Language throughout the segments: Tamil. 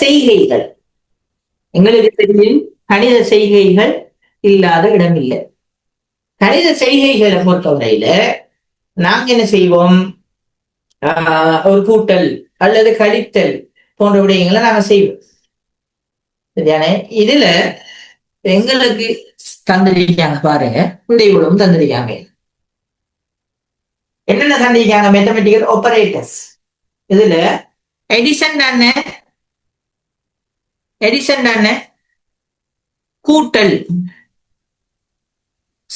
செய்கைகள். எங்களுக்கு தெரியும் கணித செய்கைகள் இல்லாத இடம் இல்லை கணித செய்கைகளை பொறுத்தவரையில நாங்க என்ன செய்வோம்? ஆஹ் ஒரு கூட்டல் அல்லது கழித்தல் போன்ற விடயங்களை நாங்க செய்வோம். சரியான இதுல எங்களுக்கு தந்திருக்காங்க பாருங்க. இந்த தந்திருக்காங்க. என்னென்ன தந்திருக்காங்க? மேத்தமெட்டிக்கல் ஆபரேட்டர்ஸ் இதுல எடிசன் தானே எடிசன் தானே கூட்டல்.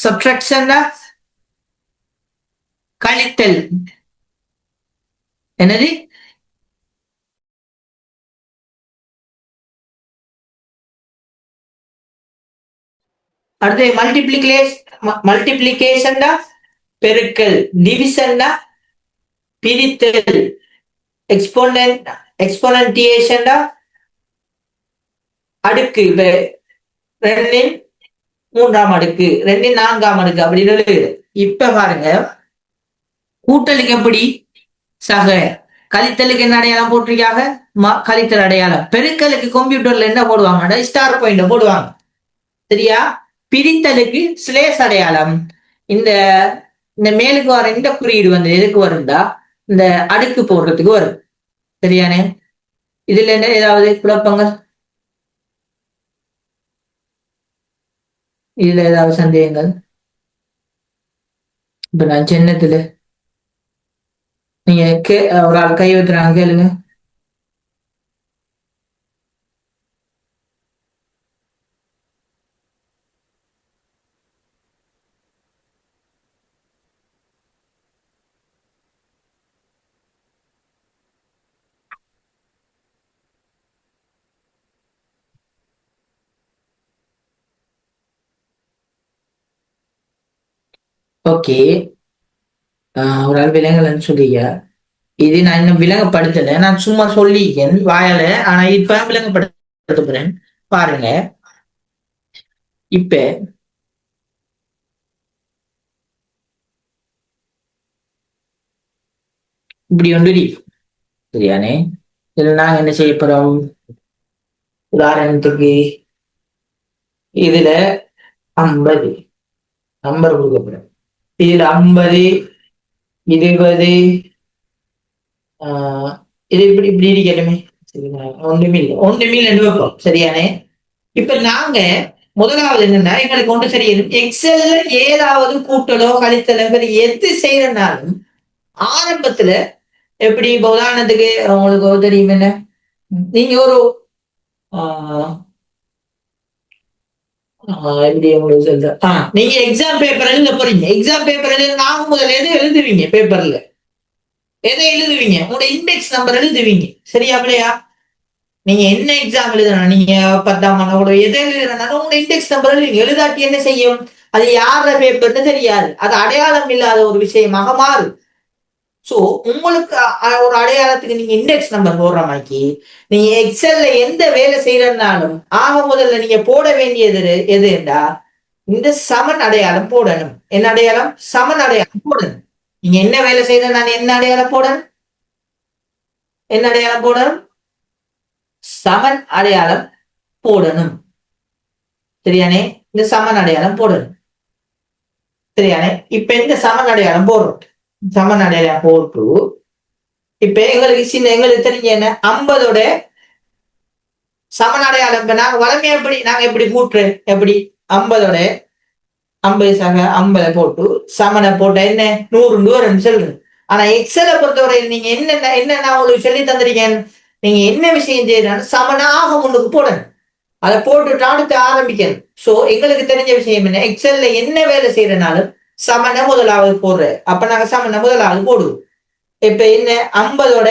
சப்ட்ராக்ஷன் கழித்தல். என்னது? அடுத்து மல்டிபிளிகேஷன் மல்டிப்ளிகேஷன் பெருக்கல். டிவிஷன் பிரித்தல். எக்ஸ்போனன்ட் எக்ஸ்போனன்டியேஷன் அடுக்கு இப்ப ரெண்டின் மூன்றாம் அடுக்கு ரெண்டின் நான்காம் அடுக்கு அப்படின்னு இப்ப பாருங்க. கூட்டலுக்கு எப்படி? சக. கழித்தலுக்கு என்ன அடையாளம் போட்டிருக்காங்க? ம- கழித்தல் அடையாளம். பெருக்கலுக்கு கம்ப்யூட்டர்ல என்ன போடுவாங்க ஸ்டார் பாயிண்ட் போடுவாங்க. சரியா? பிரித்தலுக்கு ஸ்லேஸ் அடையாளம். இந்த இந்த மேலுக்கு வர இந்த குறியீடு வந்து எதுக்கு வரும்டா? இந்த அடுக்கு போடுறதுக்கு வரும். சரியானே? இதுல என்ன ஏதாவது குழப்பங்கள்? இதுல ஏதாவது சந்தேகங்கள்? இப்ப நான் சின்னத்துல. நீங்க கே ஒரு ஆள் கை வைக்கிறாங்க கேளுங்க. ஓகே. ஒரு ஆள் விலங்கலன்னு சொல்லிக்க இது நான் இன்னும் விலங்கப்படுத்தல நான் சும்மா சொல்லியிருக்கேன் வாயால ஆனா இப்ப விலங்கப்படுத்த போறேன். பாருங்க. இப்ப இப்படி ஒன்று சரியானே. இதுல நாங்க என்ன செய்ய போறோம்? உதாரணத்துக்கு இதுல ஐம்பது நம்பர் கொடுக்கப்படும் இதில் ஐம்பது இருபது ஆஹ் இது இப்படி இப்படி இருக்கட்டுமே சரிங்களா? ஒண்ணுமே இல்லை. ஒன்றுமே இல்லைன்னு வைப்போம் சரியானே? இப்ப நாங்க முதலாவது என்னன்னா எங்களுக்கு ஒன்று சரி எக்ஸல்ல ஏதாவது கூட்டலோ கழித்தலோ எது செய்யறனாலும் ஆரம்பத்துல எப்படி இப்ப உதாரணத்துக்கு உங்களுக்கு தெரியும் என்ன நீங்க ஒரு ஆஹ் எப்படி உங்களுக்கு சொல்ற நீங்க எக்ஸாம் பேப்பர் எழுத போறீங்க. எக்ஸாம் பேப்பர் எழுத நாங்க முதல்ல எது எழுதுவீங்க பேப்பர்ல எதை எழுதுவீங்க? உங்களோட இண்டெக்ஸ் நம்பர் எழுதுவீங்க. சரியா இல்லையா? நீங்க என்ன எக்ஸாம் எழுதணும் நீங்க பத்தாம் கூட எதை எழுதுறனாலும் உங்களோட இண்டெக்ஸ் நம்பர் எழுதுவீங்க. எழுதாட்டி என்ன செய்யும்? அது யார பேப்பர்னு தெரியாது. அது அடையாளம் இல்லாத ஒரு விஷயமாக மாறும். சோ உங்களுக்கு ஒரு அடையாளத்துக்கு நீங்க இண்டெக்ஸ் நம்பர் போடுற மாதிரி நீங்க எக்ஸல்ல எந்த வேலை செய்யறதுனாலும் ஆக முதல்ல நீங்க போட வேண்டியது எது- என்றா இந்த சமன் அடையாளம் போடணும். என்ன அடையாளம்? சமன் அடையாளம் போடணும். நீங்க என்ன வேலை செய்யற நான் என்ன அடையாளம் போடணும்? என்ன அடையாளம் போடணும்? சமன் அடையாளம் போடணும். சரியானே? இந்த சமன் அடையாளம் போடணும். சரியானே? இப்ப இந்த சமன் அடையாளம் போடுறோம்? சமன் அடையாளம் போட்டு இப்ப எங்களுக்கு சின்ன எங்களுக்கு தெரிஞ்ச என்ன ஐம்பதோட சமநடையாளம் அடையாளம் இப்ப நாங்க வளமையா எப்படி நாங்க எப்படி கூட்டுறோம் எப்படி? ஐம்பதோட ஐம்பது சக ஐம்பதை போட்டு சமனை போட்ட என்ன? நூறு நூறுன்னு சொல்றேன் ஆனா எக்ஸலை பொறுத்தவரை நீங்க என்னென்ன என்னென்ன உங்களுக்கு சொல்லி தந்திருக்கேன் நீங்க என்ன விஷயம் செய்யறாலும் சமனாக முன்னுக்கு போடணும். அதை போட்டுட்டு அடுத்து ஆரம்பிக்கணும். சோ எங்களுக்கு தெரிஞ்ச விஷயம் என்ன? எக்ஸல்ல என்ன வேலை செய்யறனாலும் சமண முதலாவது போடுற. அப்ப நாங்க சமண முதலாவது போடுவோம். இப்ப என்ன? ஐம்பதோட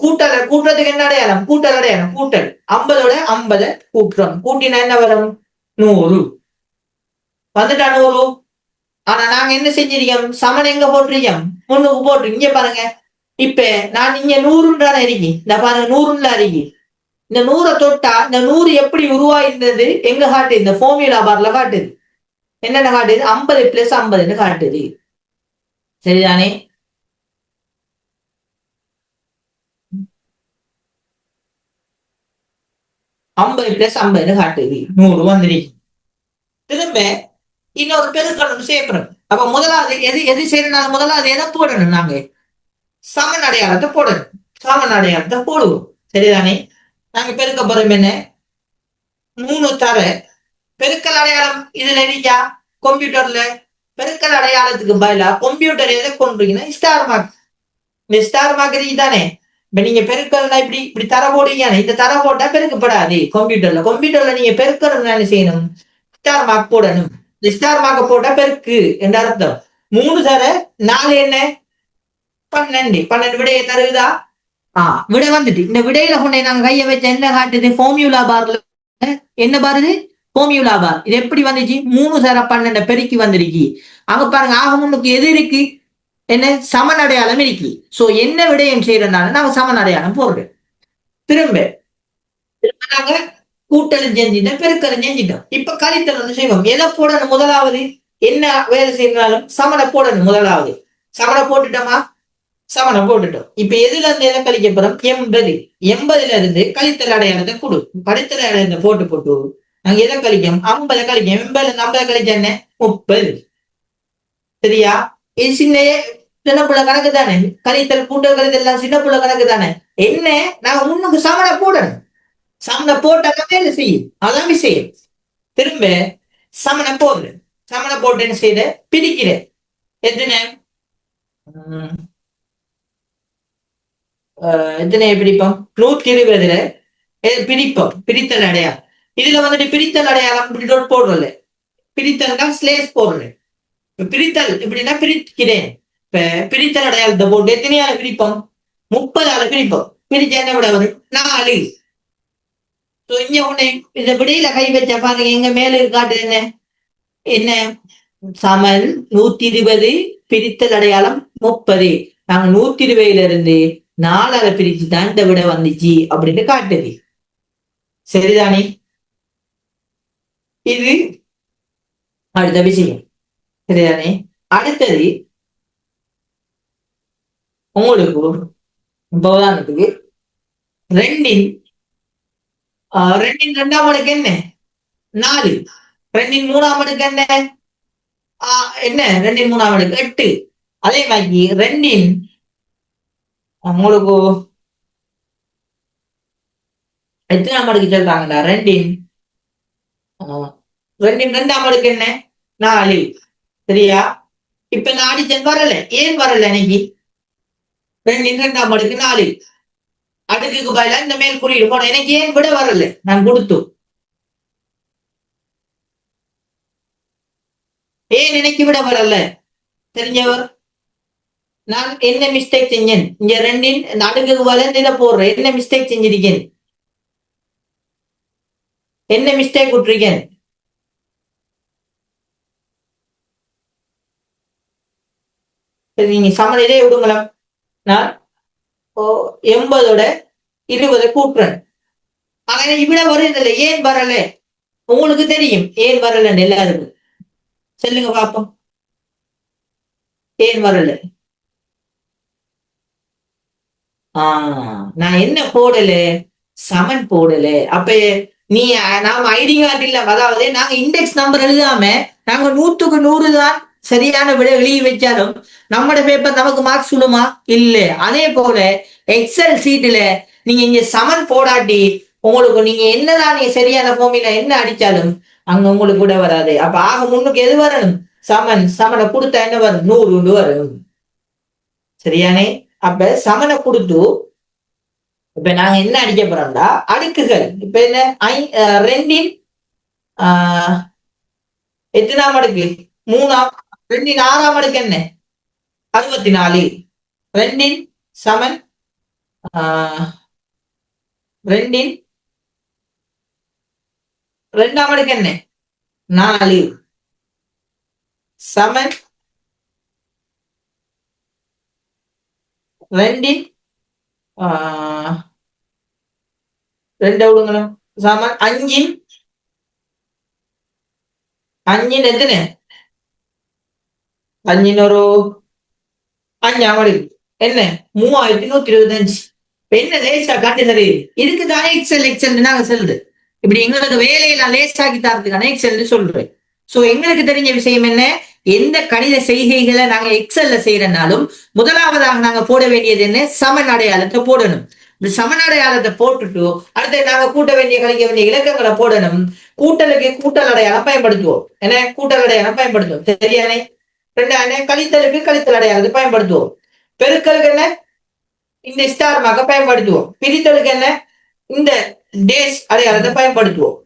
கூட்டல கூட்டுறதுக்கு என்ன அடையாளம்? கூட்டல் அடையாளம் கூட்டல். ஐம்பதோட ஐம்பதை கூட்டுறோம் கூட்டினா என்ன வரும்? நூறு. வந்துட்டா நூறு. ஆனா நாங்க என்ன செஞ்சிருக்கோம்? சமன் எங்க போட்டிருக்கோம்? முன்னுக்கு போட்டு இங்க பாருங்க. இப்ப நான் இங்க நூறுன்றான இருக்கி. இந்த பாருங்க நூறுல இருக்கி. இந்த நூறை தொட்டா இந்த நூறு எப்படி உருவாயிருந்தது எங்க காட்டுது இந்த ஃபோமியூலா பார்ல காட்டுது. என்னென்ன காட்டுது? ஐம்பது பிளஸ் ஐம்பதுன்னு காட்டுது. சரிதானே? ஐம்பது பிளஸ் ஐம்பதுன்னு காட்டுது. நூறு வந்துருக்கு திரும்ப இன்னொரு பெருக்கணும் செய்யப்படுறோம் அப்ப முதலாவது எது எது செய்யறதுனால முதலாவது எதை போடணும் நாங்க? சமன் அடையாளத்தை போடணும். சமன் அடையாளத்தை போடுவோம். சரிதானே? நாங்க பெருக்க போறோம் என்ன? மூணு தர பெருக்கல் அடையாளம் இதுல இருக்கா கம்ப்யூட்டர்ல பெருக்கல் அடையாளத்துக்கு பதிலா கம்ப்யூட்டர் எதை கொண்டுறீங்கன்னா ஸ்டார் மார்க் இந்த ஸ்டார் மார்க் தானே இப்ப நீங்க பெருக்கல்னா இப்படி இப்படி தர போடுறீங்க இந்த தர போட்டா பெருக்கப்படாது. கம்ப்யூட்டர்ல கம்ப்யூட்டர்ல நீங்க பெருக்கணும் என்ன செய்யணும்? ஸ்டார் மார்க் போடணும். இந்த ஸ்டார் மார்க் போட்டா பெருக்கு என்ற அர்த்தம். மூணு தர நாலு என்ன? பன்னெண்டு. பன்னெண்டு விடையை தருதா? ஆஹ் விடை வந்துட்டு. இந்த விடையில கொண்டே நாங்க கைய வச்ச என்ன காட்டுது? ஃபோமியூலா பார்ல என்ன பாருது ஃபோமியூலா இது எப்படி வந்துச்சு? மூணு சார பன்னெண்டு பெருக்கி வந்திருக்கு. அங்க பாருங்க ஆக முன்னுக்கு எது இருக்கு? என்ன? சமன் அடையாளம் இருக்கு. சோ என்ன விடயம் செய்யறதுனால நாங்க சமன் அடையாளம் போடுறோம். திரும்ப திரும்ப நாங்க கூட்டலும் செஞ்சிட்டோம் பெருக்கலும் செஞ்சிட்டோம். இப்ப கழித்தல் வந்து செய்வோம். எதை போடணும் முதலாவது? என்ன வேலை செய்யறதுனாலும் சமனை போடணும் முதலாவது. சமனை போட்டுட்டோமா? சமனை போட்டுட்டோம். இப்ப எதுல இருந்து எதை கழிக்க போறோம்? எண்பது எண்பதுல. இருந்து கழித்தல் அடையாளத்தை கொடு. கழித்தல் அடையாளத்தை போட்டு போட்டு நாங்க எதை கழிக்கும் ஐம்பதை கழிக்கும் எண்பது இருந்து ஐம்பதை கழிச்ச என்ன? முப்பது. சரியா? இது சின்ன சின்ன புள்ள கணக்கு தானே? கழித்தல் கூட்டல் கழித்தல் எல்லாம் சின்ன புள்ள கணக்கு தானே? என்ன? நாங்க முன்னுக்கு சமனை போடணும் சமனை போட்டாதான் வேலை செய்யும். அதான் விஷயம். திரும்ப சமனை போடுற சமனை போட்டு என்ன செய்த? பிரிக்கிற. எத்தனை? உம், ஆஹ், எத்தனை பிடிப்போம் நூத்தி இருபதுல. பிரிப்போம்? பிரித்தல் அடையாது இதுல வந்துட்டு பிரித்தல் அடையாளம் இப்படி dot போடுறல பிரித்தல்னா ஸ்லேஸ் போடுறேன் பிரித்தல் இப்படின்னா பிரிக்கிறேன். இப்ப பிரித்தல் அடையாளத்தை போட்டு எத்தனையால பிரிப்போம்? முப்பதால பிரிப்போம். பிரிச்ச என்ன விட வரும்? நாலு. இங்க உன்னை இந்த விடையில கை வச்ச பாருங்க எங்க மேல காட்டு என்ன? என்ன? சமல் நூத்தி இருபது பிரித்தல் அடையாளம் முப்பது. நாங்க நூத்தி இருபதுல இருந்து நாலால பிரிச்சு தான் இந்த விட வந்துச்சு அப்படின்னு காட்டுது. சரிதானே? இது அடுத்த விஷயம் சரிதானே? அடுத்தது உங்களுக்கு இப்ப உதாரணத்துக்கு ரெண்டின் ரெண்டின் ரெண்டாம் அடுக்கு என்ன? நாலு. ரெண்டின் மூணாம் அடுக்கு என்ன? என்ன? ரெண்டின் மூணாம் அடுக்கு எட்டு. அதே மாதிரி ரெண்டின் உங்களுக்கு எத்தனாம் அடுக்கு சொல்றாங்கடா? ரெண்டின் ரெண்டு ரெண்டாம் அடுக்கு என்ன? நாலு. சரியா? இப்ப இந்த ஆடிஷன் வரல. ஏன் வரல இன்னைக்கு ரெண்டு ரெண்டாம் அடுக்கு நாலு. அடுக்குக்கு பதிலாக இந்த மேல் குறியீடு போனோம் எனக்கு ஏன் விட வரல? நான் கொடுத்தோம். ஏன் எனக்கு விட வரல? தெரிஞ்சவர்? நான் என்ன மிஸ்டேக் செஞ்சேன்? இங்க ரெண்டின் இந்த அடுக்குக்கு பதிலா போடுறேன். என்ன மிஸ்டேக் செஞ்சிருக்கேன்? என்ன மிஸ்டேக் விட்டுருக்கேன்? நீங்க சமநிலையே விடுங்களேன். நான் ஓ, எண்பதோட இருபதை கூட்டுறேன். ஆனா இவ்வள வருதில்லை ஏன் வரல? உங்களுக்கு தெரியும். ஏன் வரலன்னு எல்லாருக்கும். சொல்லுங்க பாப்போம். ஏன் வரல? ஆஹ் நான் என்ன போடல? சமன் போடல. அப்ப நீ நாம ஐடி கார்டு இல்ல அதாவது நாங்க இண்டெக்ஸ் நம்பர் எழுதாம நாங்க நூத்துக்கு நூறு தான் சரியான விட எழுதி வச்சாலும் நம்மட பேப்பர் நமக்கு மார்க்ஸ் விடுமா இல்ல. அதே போல எக்ஸல் சீட்டுல நீங்க இங்க சமன் போடாட்டி உங்களுக்கு நீங்க என்னதான் நீங்க சரியான ஃபோமில என்ன அடிச்சாலும் அங்க உங்களுக்கு கூட வராது. அப்ப ஆக முன்னுக்கு எது வரணும்? சமன் சமனை கொடுத்தா என்ன வரும்? நூறு உண்டு வரும். சரியானே? அப்ப சமனை கொடுத்து இப்ப நாங்க என்ன அடிக்க போறோம்டா? அடுக்குகள். இப்ப என்ன? ஐ- ரெண்டின் ஆஹ் எத்தனாம் அடுக்கு? மூணாம். ரெண்டின் ஆறாம் அடுக்கு என்ன? அறுபத்தி நாலு ரெண்டின் சமன் ரெண்டின் ரெண்டாம் அடுக்கு என்ன? நாலு. சமன் ரெண்டின் ரெண்டு விடுங்களும் சமன் அஞ்சின் அஞ்சின் எத்தனை? அஞ்சின் ஒரு அஞ்சாம் என்ன மூவாயிரத்தி நூத்தி இருபத்தஞ்சு அஞ்சு என்ன லேசா காட்டு சரி இதுக்கு எக்ஸல் எக்ஸல் நாங்க சொல்லுது இப்படி எங்களுக்கு வேலையை நான் லேசாக்கி தரதுக்கான எக்ஸல் சொல்றேன் சோ எங்களுக்கு தெரிஞ்ச விஷயம் என்ன எந்த கணித செய்கைகளை நாங்க எக்ஸல்ல செய்யறனாலும் முதலாவதாக நாங்க போட வேண்டியது என்ன சமன் அடையாளத்தை போடணும் இந்த சமன் அடையாளத்தை போட்டுட்டு அடுத்து நாங்க கூட்ட வேண்டிய கழிக்க வேண்டிய இலக்கங்களை போடணும் கூட்டலுக்கு கூட்டல் அடையாளம் பயன்படுத்துவோம் என்ன கூட்டல் அடையாளம் பயன்படுத்துவோம் சரியானே ரெண்டாவது கழித்தலுக்கு கழித்தல் அடையாளத்தை பயன்படுத்துவோம். பெருக்கலுக்கு என்ன? இந்த ஸ்டாரமாக பயன்படுத்துவோம். பிரித்தலுக்கு என்ன? இந்த டேஸ் அடையாளத்தை பயன்படுத்துவோம்.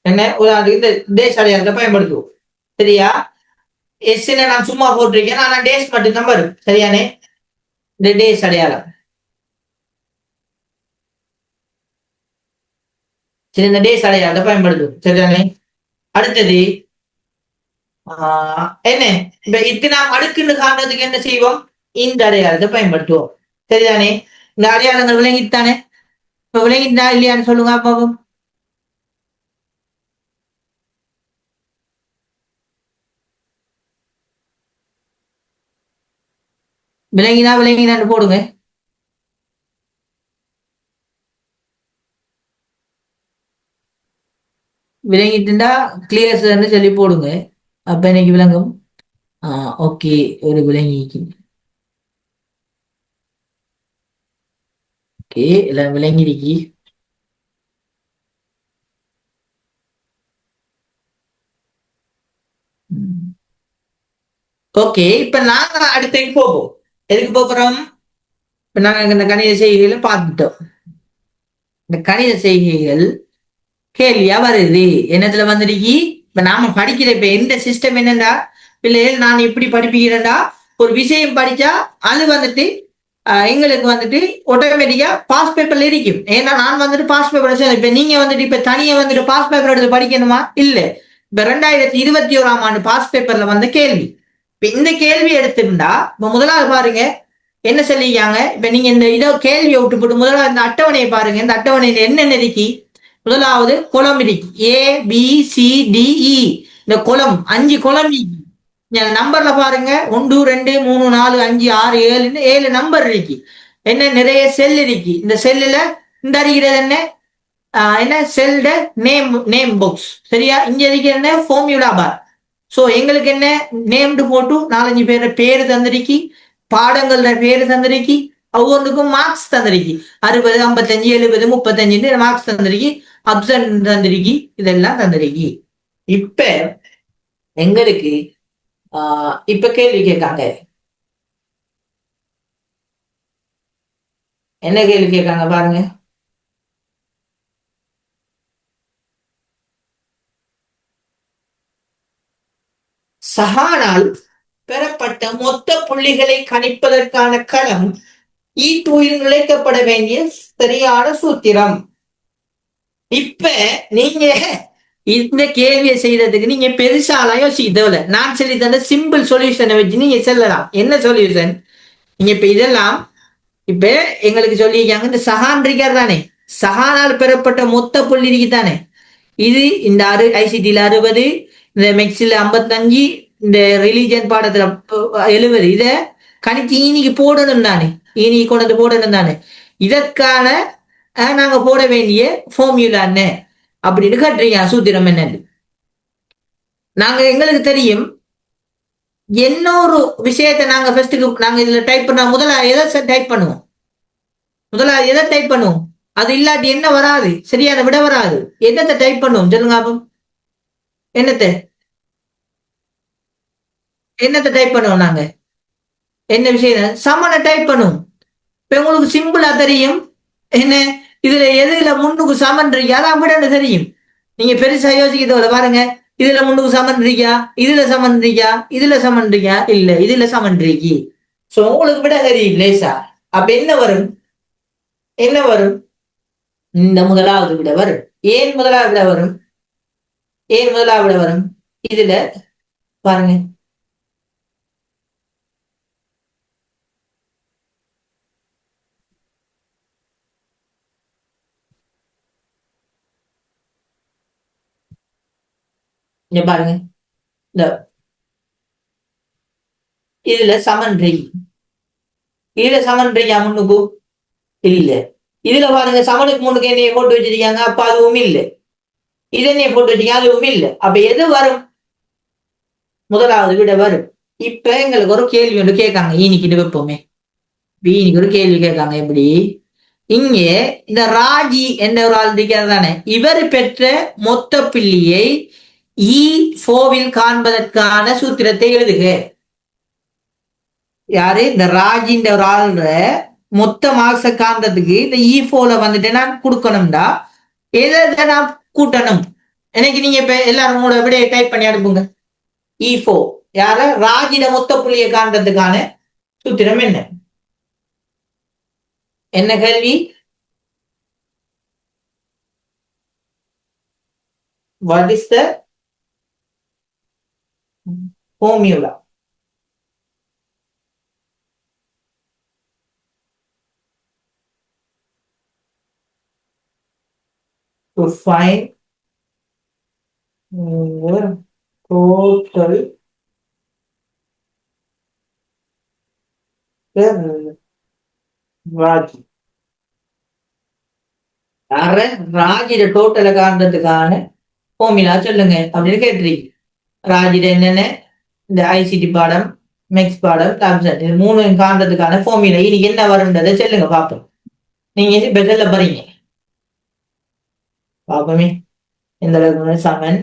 என்ன? உதாரணத்துக்கு இந்த டேஸ் அடையாளத்தை பயன்படுத்துவோம். சரியா? எஸ் நான் சும்மா போட்டிருக்கேன். ஆனா டேஸ் மட்டும் தான் வரும். சரியானே? இந்த டேஸ் அடையாளம். சரி இந்த டேஸ் அடையாத பயன்படுத்துவோம் சரிதானே? அடுத்தது என்ன? இப்ப இத்தனாம் அடுக்குன்னு காண்றதுக்கு என்ன செய்வோம்? இந்த அடையாளத்தை பயன்படுத்துவோம். சரிதானே? இந்த அடையாளங்கள் விளங்கித்தானே? இப்ப விளங்கிட்டா இல்லையான்னு சொல்லுங்க அப்பாவும். விளங்கினா விளங்கினான்னு போடுங்க. விளங்கிட்டுண்டா கிளியர்ஸ் சொல்லி போடுங்க. அப்ப எனக்கு விளங்கும். ஆஹ் ஓகே ஒரு விளங்கிக்கு ஓகே எல்லாம் விளங்கிடுக்கி ஓகே இப்ப நாங்க அடுத்த போவோம். எதுக்கு போகிறோம் இப்ப நாங்க இந்த கணித செய்கைகளை பார்த்துட்டோம். இந்த கணித செய்கைகள் கேள்வியா வருது என்னத்துல வந்துருக்கி? இப்ப நாம படிக்கிற இப்ப எந்த சிஸ்டம் என்னண்டா? பிள்ளைகள் நான் இப்படி படிப்பிக்கிறேன்டா? ஒரு விஷயம் படிச்சா அது வந்துட்டு எங்களுக்கு வந்துட்டு ஆட்டோமேட்டிக்கா பாஸ் பேப்பர்ல இருக்கும். ஏன்னா நான் வந்துட்டு பாஸ் பேப்பர் இப்ப நீங்க வந்துட்டு இப்ப தனியா வந்துட்டு பாஸ் பேப்பர் எடுத்து படிக்கணுமா? இல்ல. இப்ப ரெண்டாயிரத்தி இருபத்தி ஓராம் ஆண்டு பாஸ் பேப்பர்ல வந்த கேள்வி. இப்ப இந்த கேள்வி எடுத்திருந்தா இப்ப முதலாவது பாருங்க என்ன சொல்லிக்காங்க இப்ப நீங்க இந்த இதோ கேள்வியை விட்டு போட்டு முதலாவது இந்த அட்டவணையை பாருங்க. இந்த அட்டவணையில என்ன இருக்கி? முதலாவது குளம் இருக்கு. ஏ பி சி டிஇ இந்த குளம் அஞ்சு குளம் நம்பர்ல பாருங்க. ஒன்று ரெண்டு மூணு நாலு அஞ்சு ஆறு ஏழுன்னு ஏழு நம்பர் இருக்கு. என்ன நிறைய செல் இருக்கு. இந்த செல்லுல இந்த அறிகிறது என்ன? என்ன? செல்ட நேம் நேம் புக்ஸ் சரியா? இங்க இருக்கிற என்ன? பார் ஸோ எங்களுக்கு என்ன? நேம்டு போட்டு நாலஞ்சு பேர் பேர் தந்திருக்கி. பாடங்களோட பேர் தந்திருக்கி. ஒவ்வொன்றுக்கும் மார்க்ஸ் தந்திருக்கி. அறுபது ஐம்பத்தஞ்சு எழுபது முப்பத்தஞ்சுன்னு மார்க்ஸ் தந்திருக்கி. அப்சன் தந்திருக்கி இதெல்லாம் தந்திருக்கி இப்ப எங்களுக்கு ஆஹ் இப்ப கேள்வி கேட்காங்க. என்ன கேள்வி கேட்காங்க பாருங்க. சஹானால் பெறப்பட்ட மொத்த புள்ளிகளை கணிப்பதற்கான களம் ஈட்டுயிர் e நிலைக்கப்பட வேண்டிய சரியான சூத்திரம். இப்ப நீங்க இந்த கேள்வியை செய்யறதுக்கு நீங்க பெருசாலாம் யோசிக்க தேவையில்ல நான் சொல்லி தந்த சிம்பிள் சொல்யூஷனை வச்சு நீங்க செல்லலாம். என்ன சொல்யூஷன் நீங்க இப்ப இதெல்லாம் இப்ப எங்களுக்கு சொல்லியிருக்காங்க இந்த சஹான் இருக்கார் தானே. சஹானால் பெறப்பட்ட மொத்த புள்ளி தானே. இது இந்த அறு ஐசிடியில் அறுபது இந்த மெக்ஸில் ஐம்பத்தஞ்சு இந்த ரிலீஜன் பாடத்துல எழுபது. இதை கணிச்சு ஈனிக்கு போடணும் தானே. ஈனிக்கு கொண்டு வந்து போடணும் தானே. இதற்கான நாங்க போட வேண்டிய ஃபார்முலா என்ன? அப்படின்னு கட்டுறீங்க சூத்திரம் என்னன்னு. நாங்க எங்களுக்கு தெரியும். என்ன ஒரு விஷயத்தை நாங்க ஃபர்ஸ்ட்டுக்கு நாங்க இதுல டைப் பண்ண முதல்ல எதை டைப் பண்ணுவோம்? முதல்ல எதை டைப் பண்ணுவோம்? அது இல்லாட்டி என்ன வராது? சரியான விட வராது. என்னத்தை டைப் பண்ணுவோம்? சொல்லுங்க அப்போ என்னத்தை? என்னத்தை டைப் பண்ணுவோம் நாங்க? என்ன விஷயம் சமனை டைப் பண்ணுவோம். இப்ப உங்களுக்கு சிம்பிளா தெரியும். என்ன? இதுல எதுல முன்னுக்கு சமன் இருக்கியா அதான் விட தெரியும். நீங்க பெருசா யோசிக்கிறத பாருங்க. இதுல முன்னுக்கு சமன் இருக்கியா இதுல சமன் இருக்கியா இதுல சமன் இருக்கியா இல்ல இதுல சமன் சோ உங்களுக்கு விட தெரியும் லேசா. அப்ப என்ன வரும்? என்ன வரும்? இந்த முதலாவது விட வரும். ஏன் முதலாவது விட வரும்? ஏன் முதலாவது விட வரும்? இதுல பாருங்க. இங்க பாருங்க. இந்த இதுல சமன் இதுல சமன் முன்னுக்கு? இல்ல. இதுல பாருங்க சமனுக்கு முன்னுக்கு என்னைய போட்டு வச்சிருக்காங்க. அப்ப அதுவும் இல்ல. இது என்னைய போட்டு வச்சிருக்காங்க அதுவும் இல்ல. அப்ப எது வரும்? முதலாவது விட வரும். இப்ப எங்களுக்கு ஒரு கேள்வி ஒன்று கேட்காங்க. ஈனிக்கிட்டு வைப்போமே. ஈனிக்கு ஒரு கேள்வி கேட்காங்க. எப்படி? இங்கே இந்த ராஜி என்ற ஒரு ஆள் இருக்கிறது தானே. இவர் பெற்ற மொத்த பிள்ளையை இ ஃபோவில் காண்பதற்கான சூத்திரத்தை எழுதுக. யாரு? இந்த ராஜின்ற ஒரு ஆள் மொத்த மார்க்ஸ காண்றதுக்கு இந்த இ ஃபோல வந்துட்டு நான் கொடுக்கணும்டா. எதை நான் கூட்டணும். எனக்கு நீங்க இப்ப எல்லாரும் உங்களோட விட டைப் பண்ணி அனுப்புங்க. இ ஃபோ. யார? ராஜின மொத்த புள்ளியை காண்றதுக்கான சூத்திரம் என்ன? என்ன கேள்வி? What is the formula to find your total the ராஜி யார ராஜிட டோட்டலை காண்றதுக்கான ஃபார்முலா சொல்லுங்க. அப்படின்னு கேட்டிருக்கீங்க. ராஜிட என்னென்ன? இந்த ஐசிடி பாடம் மெக்ஸ் பாடம் டாப்சன் இது மூணு காண்றதுக்கான ஃபார்முலா இன்னைக்கு என்ன வரும்ன்றதை சொல்லுங்க பார்ப்போம் நீங்க பெட்டர்ல சொல்ல போறீங்க? பார்ப்போமே இந்த அளவுக்கு சமன்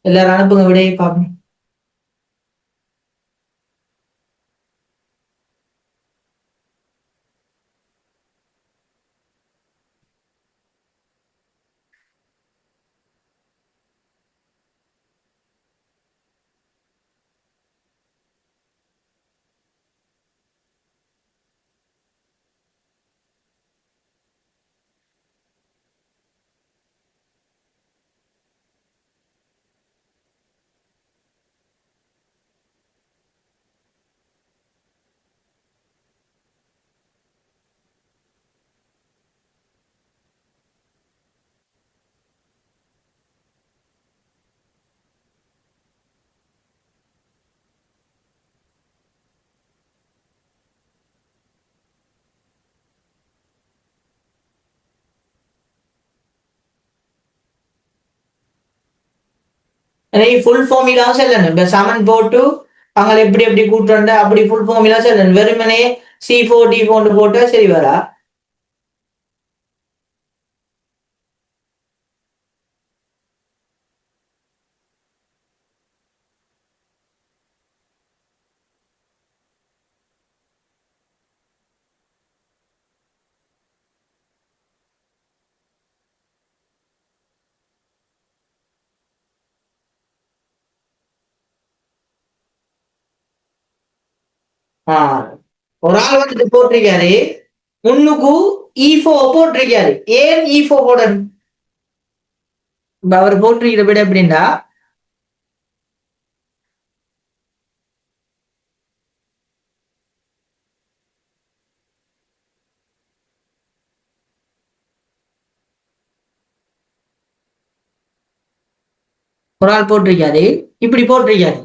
எல்லாரும் அனுப்புங்க விடையை பார்ப்போம். ஃபுல் ஃபார்மிலாம் செல்லணும். இப்ப சமன் போட்டு அவங்களை எப்படி எப்படி கூட்டுறா அப்படி ஃபுல் ஃபார்மிலாம் செல்லணும். வெறுமனே சி ஃபோர் டி ஃபோர்னு போட்டா சரி வரா. ஒரு ஆள் வந்துட்டு போட்டிருக்காரு. முன்னுக்கு e ஈஃபோ போட்டிருக்காரு. ஏன் e ஈஃபோ போடணும்? அவர் போட்டிருக்கிற விட எப்படின்னா ஒரு ஆள் போட்டிருக்காரு. இப்படி போட்டிருக்காரு.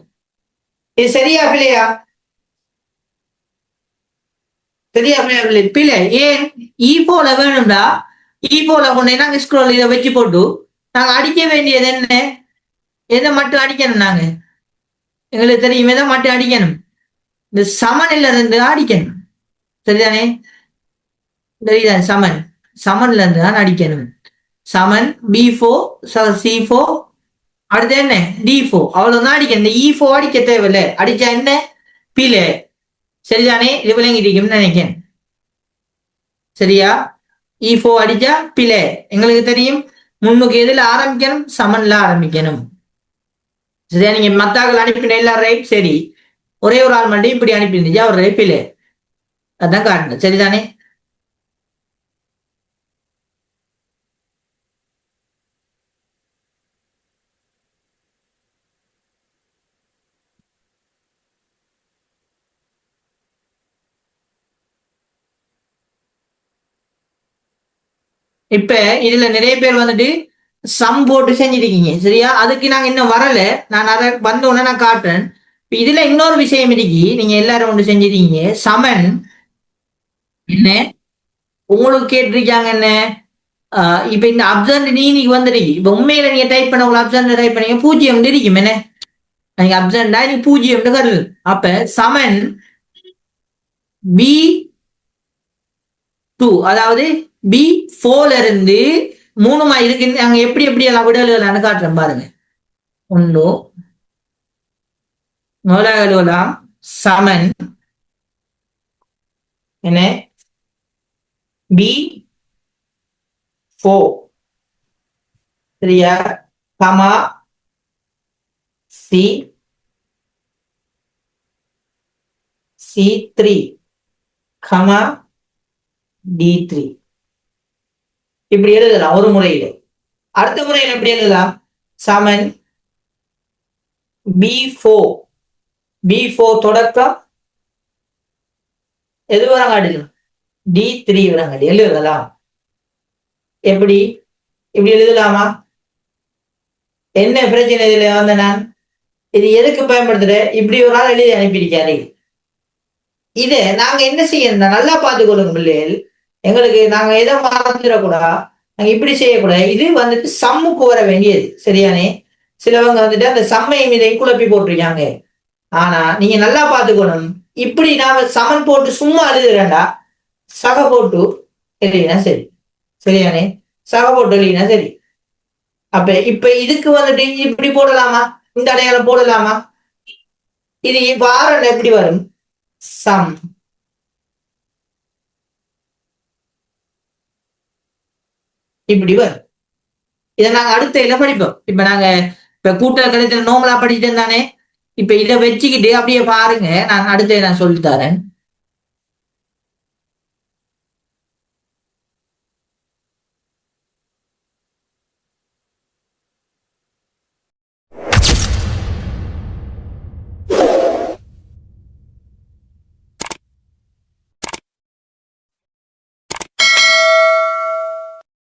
இது சரியா இல்லையா? சரியா இல்லையா பிள்ளை ஏன்? ஈ போல வேணும்டா. ஈ போல கொண்டு நாங்க ஸ்க்ரோல் இதை வச்சு போட்டு நாங்க அடிக்க வேண்டியது என்ன? எதை மட்டும் அடிக்கணும் நாங்க? எங்களுக்கு தெரியும் எதை மட்டும் அடிக்கணும். இந்த சமனில் இருந்து அடிக்கணும். சரிதானே? தெரியுதா? சமன். சமன்ல இருந்து தான் அடிக்கணும். சமன் பி ஃபோ சி ஃபோ அடுத்து என்ன? டி ஃபோ அவ்வளவுதான் அடிக்கணும். இந்த e இ ஃபோ அடிக்க தேவையில்லை. அடிச்சா என்ன? பிலே சரிதானே இது விளங்கிட்டு நினைக்கிறேன் சரியா இ ஃபோ அடிச்சா பிழை எங்களுக்கு தெரியும் முன்னுக்கு எதுல ஆரம்பிக்கணும் சமன்ல ஆரம்பிக்கணும் சரியா நீங்க மத்தாக்கள் அனுப்பின எல்லாரும் ரைட் சரி ஒரே ஒரு ஆள் மட்டும் இப்படி அனுப்பியிருந்துச்சு அவர் ரைட் பிலே அதான் காட்டணும் சரிதானே இப்ப இதுல நிறைய பேர் வந்துட்டு சம் போட்டு செஞ்சிருக்கீங்க சரியா? அதுக்கு நாங்க இன்னும் வரல. நான் அதை வந்த உடனே நான் காட்டுறேன். இப்ப இதுல இன்னொரு விஷயம் இருக்கு. நீங்க எல்லாரும் ஒன்று செஞ்சிருக்கீங்க. சமன் என்ன? உங்களுக்கு கேட்டிருக்காங்க என்ன? ஆஹ் இப்ப இந்த அப்சண்ட் நீ நீங்க வந்துருக்கு இப்ப உண்மையில நீங்க டைப் பண்ண உங்களை அப்சண்ட் டைப் பண்ணீங்க. பூஜ்ஜியம் இருக்கும் என்ன? நீங்க அப்சண்டா நீ பூஜ்ஜியம் கருது. அப்ப சமன் பி டூ அதாவது பி ஃபோர்ல இருந்து மூணுமா இருக்கு நாங்க எப்படி எப்படி எல்லாம் விடலாம் காட்டுறேன் பாருங்க. ஒன்று நோலாகலோலா சமன் என்ன? பி ஃபோர் சரியா? Comma C C three comma D three இப்படி எழுதலாம் ஒரு முறையில. அடுத்த முறையில் எப்படி எழுதலாம்? சமன் பி ஃபோ பி ஃபோர் தொடக்கம். எது வரங்காடி டி த்ரீ வரங்காடி எழுதலாம். எப்படி? இப்படி எழுதலாமா? என்ன பிரச்சனை இதுல வந்த நான்? இது எதுக்கு பயன்படுத்துற? இப்படி ஒரு நாள் எழுதி அனுப்பியிருக்காரு. இதை நாங்க என்ன செய்யணும் நல்லா பார்த்துக்கொள்ளுங்க பிள்ளைகள். எங்களுக்கு நாங்க எதை மறந்துடக்கூடாது நாங்க இப்படி செய்யக்கூடாது. இது வந்துட்டு சம்முக்கு வர வேண்டியது. சரியானே? சிலவங்க வந்துட்டு அந்த சம்மை மீதை குழப்பி போட்டிருக்காங்க. ஆனா நீங்க நல்லா பார்த்துக்கணும். இப்படி நாம சமன் போட்டு சும்மா எழுதுறேன்டா சக போட்டு எழுதினா சரி. சரியானே? சக போட்டு எழுதினா சரி. அப்ப இப்ப இதுக்கு வந்துட்டு இப்படி போடலாமா? இந்த அடையாளம் போடலாமா? இது வாரம் எப்படி வரும்? சம். இப்படி வரும் இதை நாங்க அடுத்த இதில் படிப்போம். இப்ப நாங்க இப்ப கூட்டல் கழித்தல் நோமலா படிச்சுட்டு தானே? இப்ப இதை வச்சுக்கிட்டு அப்படியே பாருங்க. நான் அடுத்த நான் சொல்லி தரேன்.